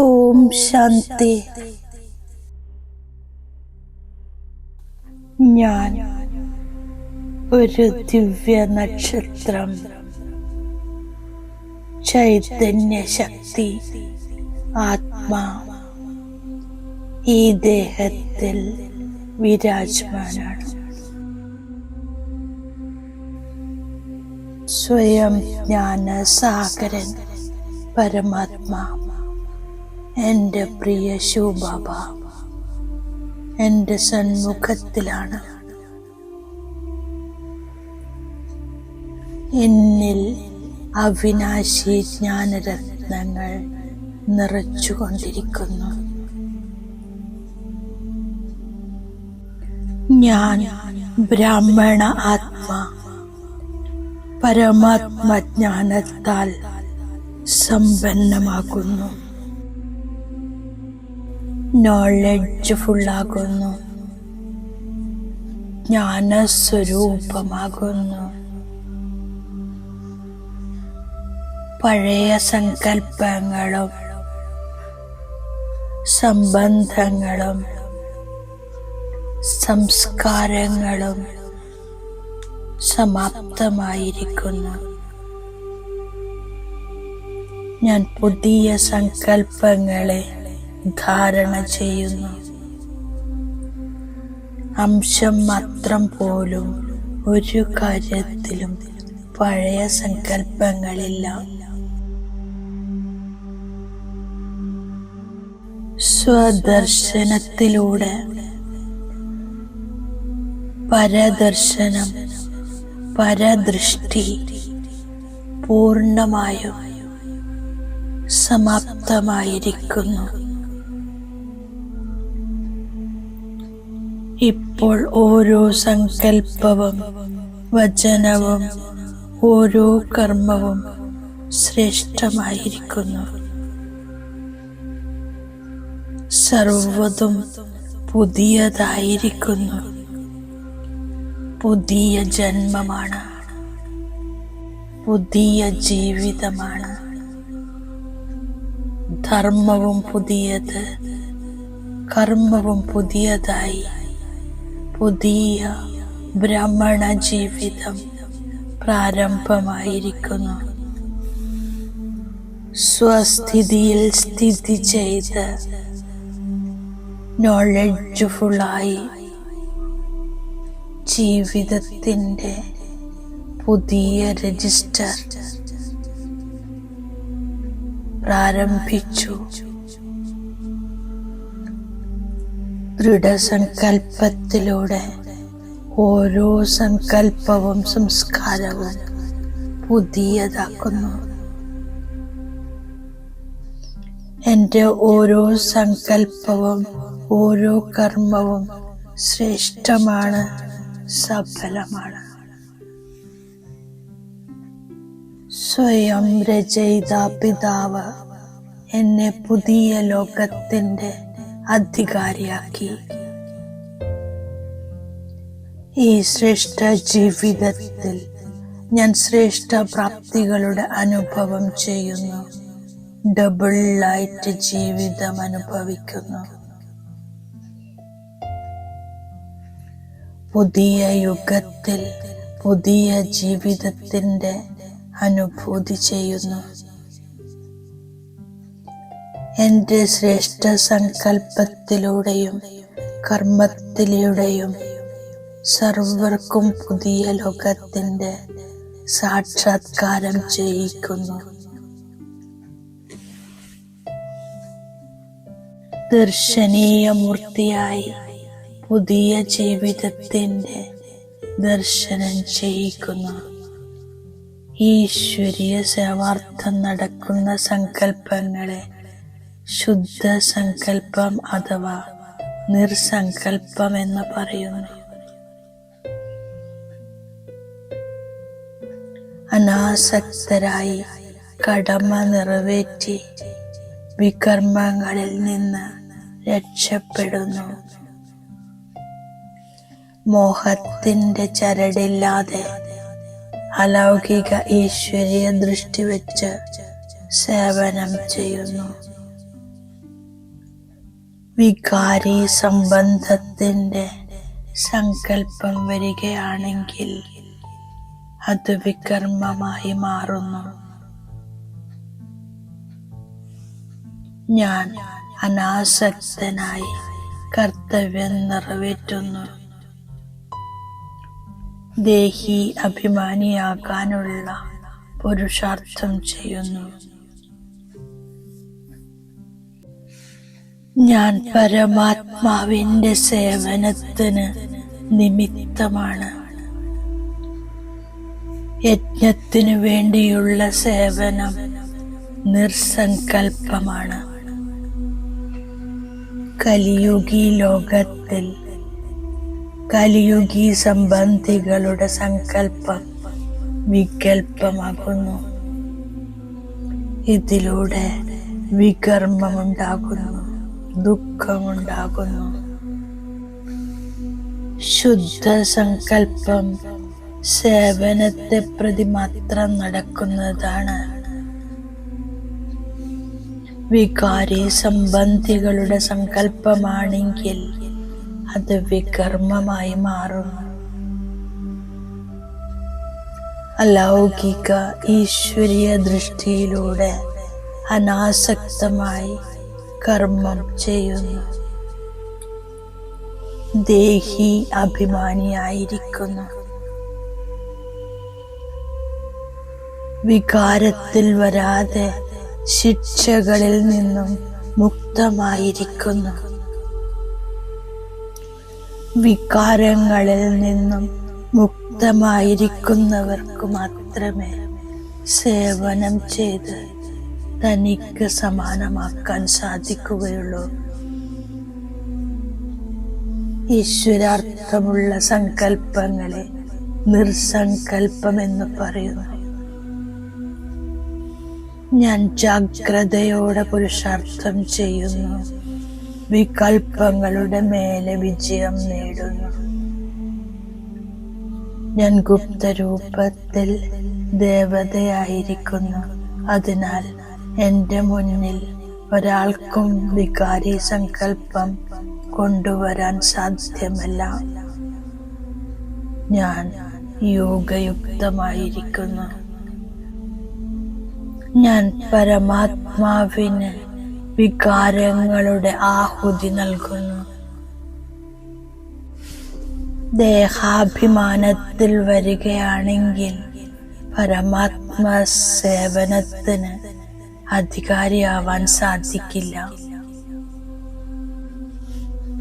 ഓം ശാന്തി. ഞാൻ ഒരു ദിവ്യ നക്ഷത്രം. ചൈതന്യ ശക്തി ആത്മാ. ഈ ദേഹത്തിൽ വിരാജമാനാണ്. സ്വയം ജ്ഞാന സാഗരൻ പരമാത്മാ. എന്റെ പ്രിയ ശിവബാബ എന്റെ സന്മുഖത്തിലാണ്. എന്നിൽ അവിനാശി ജ്ഞാനരത്നങ്ങൾ നിറച്ചുകൊണ്ടിരിക്കുന്നു. ഞാൻ ബ്രാഹ്മണ ആത്മാ പരമാത്മജ്ഞാനത്താൽ സമ്പന്നമാകുന്നു. നോളജ് ഫുള്ളാകുന്നു ജ്ഞാനസ്വരൂപമാകുന്നു. പഴയ സങ്കല്പങ്ങളും സംബന്ധങ്ങളും സംസ്കാരങ്ങളും സമാപ്തമായിരിക്കുന്നു. ഞാൻ പുതിയ സങ്കല്പങ്ങളെ ധാരണ ചെയ്യുന്നു. അംശം മാത്രം പോലും ഒരു കാര്യത്തിലും പഴയ സങ്കല്പങ്ങളില്ല. സ്വദർശനത്തിലൂടെ പരദർശനം പരദൃഷ്ടി പൂർണമായും സമാപ്തമായിരിക്കുന്നു. ഇപ്പോൾ ഓരോ സങ്കല്പവും വചനവും ഓരോ കർമ്മവും ശ്രേഷ്ഠമായിരിക്കുന്നു. സർവതും പുതിയതായിരിക്കുന്നു. പുതിയ ജന്മമാണ്. പുതിയ ജീവിതമാണ്. ധർമ്മവും പുതിയത് കർമ്മവും പുതിയതായി പുതിയ ബ്രാഹ്മണ ജീവിതം പ്രാരംഭമായിരിക്കുന്നു. സ്വസ്ഥിതിയിൽ സ്ഥിതി ചെയ്ത് നോളജ്ഫുള്ളായി ജീവിതത്തിന്റെ പുതിയ രജിസ്റ്റർ പ്രാരംഭിച്ചു. ദൃഢസങ്കല്പത്തിലൂടെ ഓരോ സങ്കല്പവും സംസ്കാരവും പുതിയതാക്കുന്നു. എന്റെ ഓരോ സങ്കല്പവും ഓരോ കർമ്മവും ശ്രേഷ്ഠമാണ് സഫലമാണ്. സ്വയം രചയിത പിതാവ് എന്നെ പുതിയ ലോകത്തിന്റെ അധികാരിയാക്കി. ഈ ശ്രേഷ്ഠ ജീവിതത്തിൽ ഞാൻ ശ്രേഷ്ഠ പ്രാപ്തികളുടെ അനുഭവം ചെയ്യുന്നു. ഡബിൾ ലൈറ്റ് ജീവിതം അനുഭവിക്കുന്നു. പുതിയ യുഗത്തിൽ പുതിയ ജീവിതത്തിന്റെ അനുഭൂതി ചെയ്യുന്നു. എന്റെ ശ്രേഷ്ഠ സങ്കല്പത്തിലൂടെയും കർമ്മത്തിലൂടെയും സർവർക്കും പുതിയ ലോകത്തിന്റെ സാക്ഷാത്കാരം ചെയ്യിക്കുന്നു. ദർശനീയ മൂർത്തിയായി പുതിയ ജീവിതത്തിന്റെ ദർശനം ചെയ്യിക്കുന്നു. ഈശ്വരീയ സേവാർത്ഥം നടക്കുന്ന സങ്കല്പങ്ങളെ ശുദ്ധ സങ്കല്പം അഥവാ നിർസങ്കല്പം എന്ന് പറയുന്നു. അനാസക്തരായി കടമ നിറവേറ്റി വികർമ്മങ്ങളിൽ നിന്ന് രക്ഷപ്പെടുന്നു. മോഹത്തിന്റെ ചരടില്ലാതെ അലൗകിക ഈശ്വരീയ ദൃഷ്ടി വെച്ച് സേവനം ചെയ്യുന്നു. വികാരി സംബന്ധത്തിന്റെ സങ്കല്പം വരികയാണെങ്കിൽ അത് വികർമ്മമായി മാറുന്നു. ഞാൻ അനാസക്തനായി കർത്തവ്യം നിറവേറ്റുന്നു. ദേഹി അഭിമാനിയാകാനുള്ള പുരുഷാർത്ഥം ചെയ്യുന്നു. ഞാൻ പരമാത്മാവിന്റെ സേവനത്തിന് നിമിത്തമാണ്. യജ്ഞത്തിനു വേണ്ടിയുള്ള സേവനം നിർസങ്കൽപ്പമാണ്. കലിയുഗി ലോകത്തിൽ കലിയുഗി സംബന്ധികളുടെ സങ്കല്പം വികൽപ്പമാകുന്നു. ഇതിലൂടെ വികർമ്മമുണ്ടാകുന്നു. ദുഃഖമുണ്ടാകുന്നു. ശുദ്ധ സങ്കല്പം സേവനത്തെ പ്രതി മാത്രം നടക്കുന്നതാണ്. വികാരി സംബന്ധികളുടെ സങ്കല്പമാണെങ്കിൽ അത് വികർമ്മമായി മാറും. അലൗകിക ഈശ്വരീയ ദൃഷ്ടിയിലൂടെ അനാസക്തമായി കർമ്മം ചെയ്യുന്നു. ദേഹി അഭിമാനിയായിരിക്കുന്നു. വികാരത്തിൽ വരാതെ ശിക്ഷകളിൽ നിന്നും മുക്തമായിരിക്കുന്നു. വികാരങ്ങളിൽ നിന്നും മുക്തമായിരിക്കുന്നവർക്ക് മാത്രമേ സേവനം ചെയ്ത് തനിക്ക് സമാനമാക്കാൻ സാധിക്കുകയുള്ളൂ. ഈശ്വരാർത്ഥമുള്ള സങ്കല്പങ്ങളെ നിർസങ്കല്പമെന്ന് പറയുന്നു. ഞാൻ ജാഗ്രതയോടെ പുരുഷാർത്ഥം ചെയ്യുന്നു. വികൽപ്പങ്ങളുടെ മേലെ വിജയം നേടുന്നു. ഞാൻ ഗുപ്തരൂപത്തിൽ ദേവതയായിരിക്കുന്നു. അതിനാൽ എന്റെ മുന്നിൽ ഒരാൾക്കും വികാരി സങ്കല്പം കൊണ്ടുവരാൻ സാധ്യമല്ല. ഞാൻ യോഗയുക്തമായിരിക്കുന്നു. ഞാൻ പരമാത്മാവിന് വികാരങ്ങളുടെ ആഹുതി നൽകുന്നു. ദേഹാഭിമാനത്തിൽ വരികയാണെങ്കിൽ പരമാത്മ സേവനത്തിന് അധികാരിയാവാൻ സാധിക്കില്ല.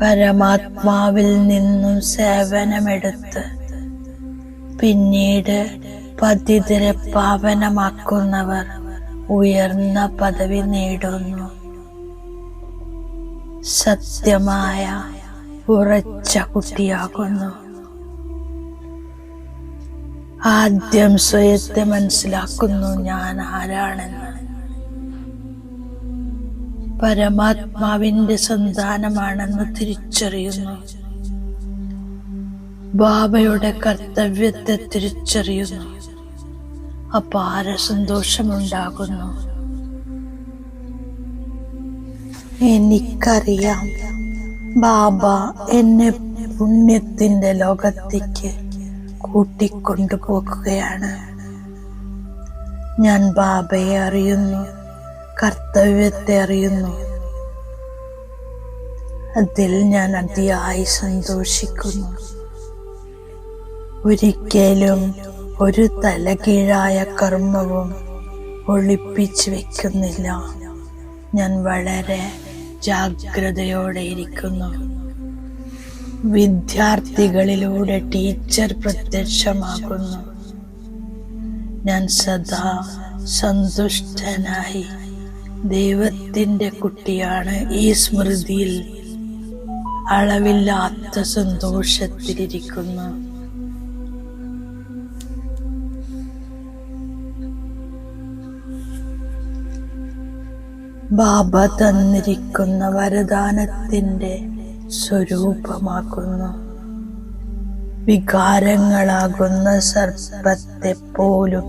പരമാത്മാവിൽ നിന്നും സേവനമെടുത്ത് പിന്നീട് പതിതരെ പാവനമാക്കുന്നവർ ഉയർന്ന പദവി നേടുന്നു. സത്യമായ ഉറച്ച കുട്ടിയാകുന്നു. ആദ്യം സ്വയത്തെ മനസ്സിലാക്കുന്നു ഞാൻ ആരാണെന്ന്. പരമാത്മാവിന്റെ സന്താനമാണെന്ന് തിരിച്ചറിയുന്നു. ബാബയുടെ കർത്തവ്യത്തെ തിരിച്ചറിയുന്നു. അപാര സന്തോഷമുണ്ടാകുന്നു. എനിക്കറിയാം ബാബ എന്നെ പുണ്യത്തിന്റെ ലോകത്തേക്ക് കൂട്ടിക്കൊണ്ടുപോകുകയാണ്. ഞാൻ ബാബയെ അറിയുന്നു. കർത്തവ്യത്തെ അറിയുന്നു. അതിൽ ഞാൻ അതിയായി സന്തോഷിക്കുന്നു. ഒരിക്കലും ഒരു തലകീഴായ കർമ്മവും ഒളിപ്പിച്ചു വെക്കുന്നില്ല. ഞാൻ വളരെ ജാഗ്രതയോടെ ഇരിക്കുന്നു. വിദ്യാർത്ഥികളിലൂടെ ടീച്ചർ പ്രത്യക്ഷമാകുന്നു. ഞാൻ സദാ സന്തുഷ്ടനായി ദൈവത്തിന്റെ കുട്ടിയാണ് ഈ സ്മൃതിയിൽ അളവില്ലാത്ത സന്തോഷത്തിലിരിക്കുന്നു. ബാബ തന്നിരിക്കുന്ന വരദാനത്തിന്റെ സ്വരൂപമാക്കുന്നു. വികാരങ്ങളാകുന്ന സർപ്പത്തെ പോലും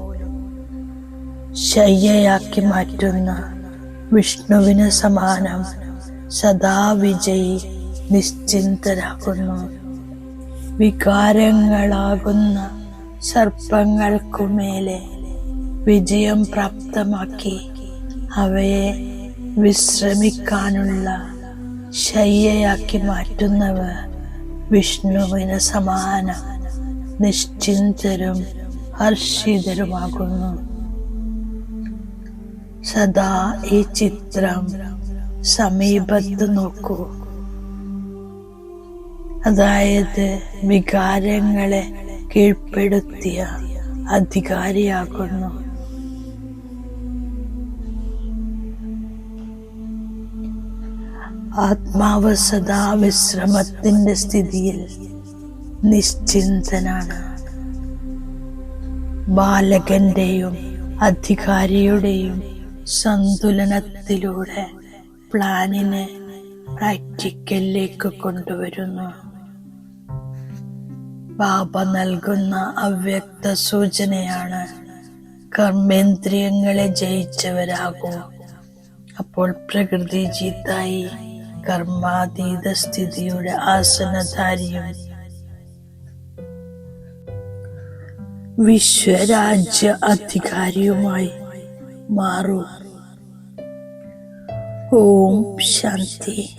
ശയ്യയാക്കി മാറ്റുന്ന. വിഷ്ണുവിന് സമാനം. സദാ വിജയി നിശ്ചിന്തരാകുന്നു. വികാരങ്ങളാകുന്ന സർപ്പങ്ങൾക്കുമേലെ വിജയം പ്രാപ്തമാക്കി അവയെ വിശ്രമിക്കാനുള്ള ശയ്യയാക്കി മാറ്റുന്നവർ വിഷ്ണുവിന് സമാനം. നിശ്ചിന്തരും ഹർഷിതരുമാകുന്നു. സദാ ഈ ചിത്രം സമീപത്ത് നോക്കൂ. അതായത് വികാരങ്ങളെ കീഴ്പ്പെടുത്തിയ അധികാരിയാകുന്നു. ആത്മാവ് സദാ വിശ്രമത്തിന്റെ സ്ഥിതിയിൽ നിശ്ചിന്തനാണ്. ബാലകന്റെയും അധികാരിയുടെയും സന്തുലനത്തിലൂടെ പ്ലാനിനെ പ്രാക്ടിക്കലിലേക്ക് കൊണ്ടുവരുന്നു. ബാബ നൽകുന്ന അവ്യക്ത സൂചനയാണ് കർമ്മേന്ദ്രിയങ്ങളെ ജയിച്ചവരാകും. അപ്പോൾ പ്രകൃതി ജീത്തായി കർമാതീത സ്ഥിതിയുടെ ആസനധാരിയും വിശ്വരാജ്യ അധികാരിയുമായി മാറൂ. ഓം ശാന്തി.